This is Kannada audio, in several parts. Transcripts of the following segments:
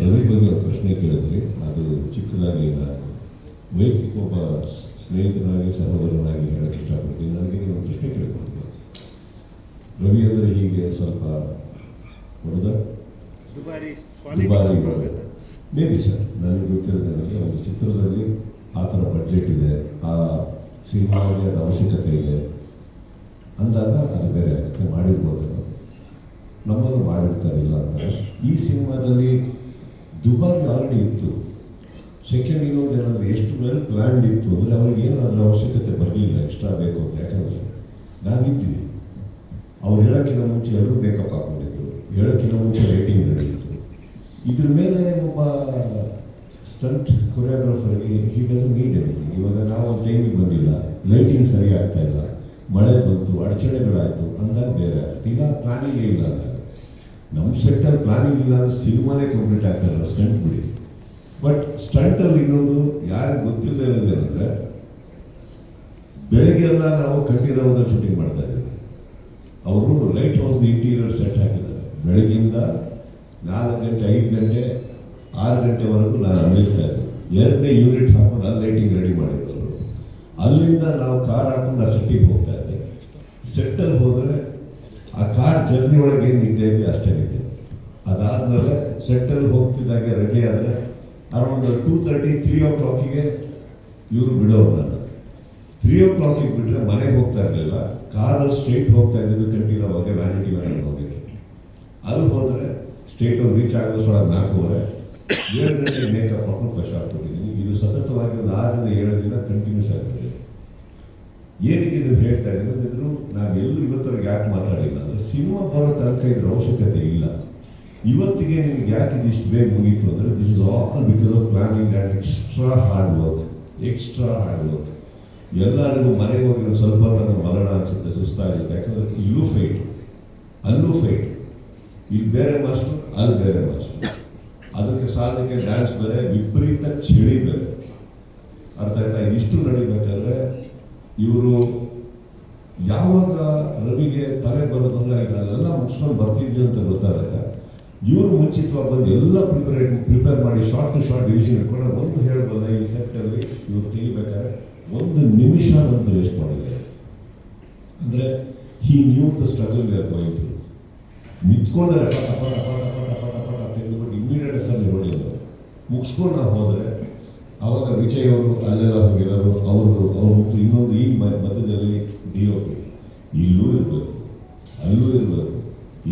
ರವಿ ಬಗ್ಗೆ ಒಂದು ಪ್ರಶ್ನೆ ಕೇಳಿದ್ರಿ. ಅದು ಚಿಕ್ಕದಾಗಿ ನಾನು ವೈಯಕ್ತಿಕ ಒಬ್ಬ ಸ್ನೇಹಿತನಾಗಿ ಸಹೋದರನಾಗಿ ಹೇಳಕ್ಕೆ ಇಷ್ಟಪಡ್ತೀನಿ. ನನಗೆ ನೀವು ಪ್ರಶ್ನೆ ಕೇಳಿಕೊಂಡು ರವಿ ಅಂದರೆ ಹೀಗೆ ಸ್ವಲ್ಪ ಹೊಡೆದ ದುಬಾರಿ ಮೇಬಿ ಸರ್ ನನಗೆ ಗೊತ್ತಿರೋದೇನೆಂದರೆ ಒಂದು ಚಿತ್ರದಲ್ಲಿ ಆ ಥರ ಬಡ್ಜೆಟ್ ಇದೆ ಆ ಸಿನಿಮಾಗೆ ಅವಶ್ಯಕತೆ ಇದೆ. ಅಂದಾಗ ಅದು ಬೇರೆ ಆಗುತ್ತೆ ಮಾಡಿರ್ಬೋದು. ನಮ್ಮನ್ನು ಮಾಡಿರ್ತಾರೆ, ಇಲ್ಲ ಅಂತ. ಈ ಸಿನಿಮಾದಲ್ಲಿ ದುಬಾರಿ ಆಲ್ರೆಡಿ ಇತ್ತು. ಸೆಕೆಂಡ್ ಇರೋದು ಏನಂದ್ರೆ ಎಷ್ಟು ವೆಲ್ ಪ್ಲ್ಯಾನ್ಡ್ ಇತ್ತು ಅಂದರೆ ಅವ್ರಿಗೆ ಏನು ಅದರ ಅವಶ್ಯಕತೆ ಬರಲಿಲ್ಲ ಎಕ್ಸ್ಟ್ರಾ ಬೇಕು ಅಂತ. ಯಾಕಂದರೆ ನಾವಿದ್ವಿ ಅವ್ರು ಹೇಳೋಕ್ಕಿಂತ ಮುಂಚೆ ಎಲ್ಲರೂ ಮೇಕಪ್ ಹಾಕೊಂಡಿದ್ರು ಹೇಳೋಕ್ಕಿಂತ ಮುಂಚೆ ರೇಟಿಂಗ್ ನಡೆಯಿತು ಇದ್ರ ಮೇಲೆ ಒಬ್ಬ ಸ್ಟಂಟ್ ಕೊರಿಯೋಗ್ರಾಫರ್ಗೆ ಹಿ ಡಸನ್ ನೀಡ್ ಎನಿಥಿಂಗ್ ಇವಾಗ ನಾವು ಟೈಮಿಗೆ ಬಂದಿಲ್ಲ ಲೈಟಿಂಗ್ ಸರಿ ಆಗ್ತಾ ಇಲ್ಲ, ಮಳೆ ಬಂತು, ಅಡಚಣೆಗಳಾಯಿತು, ಅಂದಾಗ ಬೇರೆ ಆಗ್ತಿಲ್ಲ ಪ್ಲಾನಿಂಗೇ ಇಲ್ಲ ಅಂದಾಗ ನಮ್ಮ ಸೆಕ್ಟರ್ ಪ್ಲಾನಿಂಗ್ ಇಲ್ಲ ಅಂದ್ರೆ ಸಿನಿಮಾನೇ ಕಂಪ್ಲೀಟ್ ಆಗ್ತಾರಲ್ಲ ಸ್ಟಂಟ್ ಬಿಡಿ ಬಟ್ ಸ್ಟಂಟಲ್ಲಿ ಇನ್ನೊಂದು ಯಾರಿಗೆ ಗೊತ್ತಿಲ್ಲದೆ ಇರೋದೇನೆಂದರೆ ಬೆಳಗ್ಗೆ ಎಲ್ಲ ನಾವು ಕಂಠೀರವದ ಶೂಟಿಂಗ್ ಮಾಡ್ತಾ ಇದ್ದೀವಿ. ಅವರು ಲೈಟ್ ಹೌಸ್ ಇಂಟೀರಿಯರ್ ಸೆಟ್ ಹಾಕಿದ್ದಾರೆ. ಬೆಳಗ್ಗಿಂದ ನಾಲ್ಕು ಗಂಟೆ ಐದು ಗಂಟೆ ಆರು ಗಂಟೆವರೆಗೂ ನಾನು ಅಲ್ಲಿರ್ತಾ ಇದ್ದೆ. ಎರಡನೇ ಯೂನಿಟ್ ಹಾಕೊಂಡು ಅಲ್ಲಿ ಲೈಟಿಂಗ್ ರೆಡಿ ಮಾಡಿದ್ರು ಅಲ್ಲಿಂದ ನಾವು ಕಾರ್ ಹಾಕೊಂಡು ಆ ಸೆಟ್ಟಿಗೆ ಹೋಗ್ತಾ ಇದ್ದೆ. ಸೆಟ್ಟಲ್ಲಿ ಹೋದರೆ ಆ ಕಾರ್ ಜರ್ನಿ ಒಳಗೆ ಏನು ನಿದ್ದೆ ಇದೆ ಅಷ್ಟೇ ನಿದ್ದೆ ಅದಾದಮೇಲೆ ಸೆಟ್ಟಲ್ಲಿ ಹೋಗ್ತಿದ್ದಾಗೆ ರೆಡಿ ಆದರೆ ಅರೌಂಡ್ ಟೂ ತರ್ಟಿ ತ್ರೀ ಓ ಕ್ಲಾಕಿಗೆ ಇವರು ಬಿಡೋರು ನಾನು ತ್ರೀ ಓ ಕ್ಲಾಕಿಗೆ ಬಿಟ್ಟರೆ ಮನೆಗೆ ಹೋಗ್ತಾ ಇರಲಿಲ್ಲ. ಕಾರಲ್ಲಿ ಸ್ಟ್ರೇಟ್ ಹೋಗ್ತಾ ಇದ್ದಿದ್ದು ಕಂಟಿನ್ಯೂವಾಗಿ ವ್ಯಾನಿಟಿ ವ್ಯಾನ್ ಹೋಗಿದ್ರು ಅಲ್ಲಿ ಹೋದರೆ ಸ್ಟೇಟ್ ರೀಚ್ ಆಗೋಷ್ಟೊಳಗೆ ನಾಲ್ಕೂವರೆ. ಏಳು ಗಂಟೆಗೆ ಮೇಕಪ್ ಹಾಕೊಂಡು ಫ್ರೆಶ್ ಆಗ್ಬಿಟ್ಟಿದ್ದೀನಿ. ಇದು ಸತತವಾಗಿ ಒಂದು ಆರರಿಂದ ಏಳು ದಿನ ಕಂಟಿನ್ಯೂಸ್ ಆಗಿರುತ್ತೆ ಏನಕ್ಕೆ ಇದ್ರು ಹೇಳ್ತಾ ಇದ್ದೀನಿ ನಾವು ಎಲ್ಲೂ ಇವತ್ತವರೆಗೆ ಯಾಕೆ ಮಾತಾಡಿಲ್ಲ ಅಂದರೆ ಸಿನಿಮಾ ಬರೋ ತನಕ ಇದ್ರ ಅವಶ್ಯಕತೆ ಇಲ್ಲ. ಇವತ್ತಿಗೆ ನಿಮ್ಗೆ ಯಾಕೆ ಇದಿಷ್ಟು ಬೇಗ ಮುಗೀತು ಅಂದರೆ this is all because of planning and extra hard work extra hard work ಎಲ್ಲರಿಗೂ ಮನೆಗೆ ಹೋಗಿ ಒಂದು ಸ್ವಲ್ಪ ಹೊತ್ತು ಮರಣ ಅನಿಸುತ್ತೆ, ಸುಸ್ತಾಗಿರುತ್ತೆ. ಯಾಕಂದರೆ ಇಲ್ಲೂ ಫೈಟ್ ಅಲ್ಲೂ ಫೈಟ್ ಇಲ್ಲಿ ಬೇರೆ ಮಾಸ್ಟರ್ ಅಲ್ಲಿ ಬೇರೆ ಮಾಸ್ಟರ್ ಅದಕ್ಕೆ ಸಾಧಕ್ಕೆ ಡ್ಯಾನ್ಸ್ ಬೇರೆ, ವಿಪರೀತ ಚಳಿ ಬೇರೆ. ಅರ್ಥ ಆಯ್ತಾ? ಇದಿಷ್ಟು ನಡಿಬೇಕಾದ್ರೆ ಇವರು ಯಾವಾಗ ರವಿಗೆ ತಲೆ ಬರೋದಂದ್ರೆ ಈಗ ಮುಗಿಸ್ಕೊಂಡು ಬರ್ತಿದ್ವಿ ಅಂತ ಗೊತ್ತಾದಾಗ ಇವರು ಮುಂಚಿತವಾಗಿ ಬಂದು ಎಲ್ಲ ಪ್ರಿಪೇರ್ ಪ್ರಿಪೇರ್ ಮಾಡಿ ಶಾರ್ಟ್ ಟು ಶಾರ್ಟ್ ಡಿವಿಷನ್ ಇಟ್ಕೊಂಡು ಒಂದು ಹೇಳ್ಬಲ್ಲ ಈ ಸೆಕ್ಟಲ್ಲಿ ಇವರು ತೆಗಿಬೇಕಾದ್ರೆ? ಒಂದು ನಿಮಿಷ ಅಂತ ವೇಸ್ಟ್ ಮಾಡಿದ್ದಾರೆ. ಅಂದರೆ he knew the struggle we are going through ನಿಂತ್ಕೊಂಡ್ರೆ ಪಟ ಪಟ ಪಟ ಪಟ ಪಟ ಪಟ ತೆಗೆದುಕೊಂಡು ಇಮ್ಮಿಡಿಯೇಟ್ ಸರ್ ಹೊಡೆಯೋದು ಮುಗಿಸ್ಕೊಂಡು ಹೋದರೆ ಆವಾಗ ವಿಜಯ್ ಅವರು, ಅಲ್ಲೆಲ್ಲ ಹೋಗಿರೋರು ಅವರು ಅವ್ರು ಮುಗ್ದು ಇನ್ನೊಂದು ಈ ಮ- ಮಧ್ಯದಲ್ಲಿ ಡಿ ಒ ಪಿ ಇಲ್ಲೂ ಇರಬೇಕು ಅಲ್ಲೂ ಇರಬೇಕು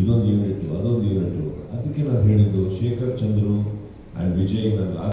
ಇದೊಂದು ಯೂನಿಟ್ ಅದೊಂದು ಯೂನಿಟ್ ಅದಕ್ಕೆ ನಾನು ಹೇಳಿದ್ದು ಶೇಖರ್ ಚಂದ್ರು ಆ್ಯಂಡ್ ವಿಜಯ್ ನನ್ನ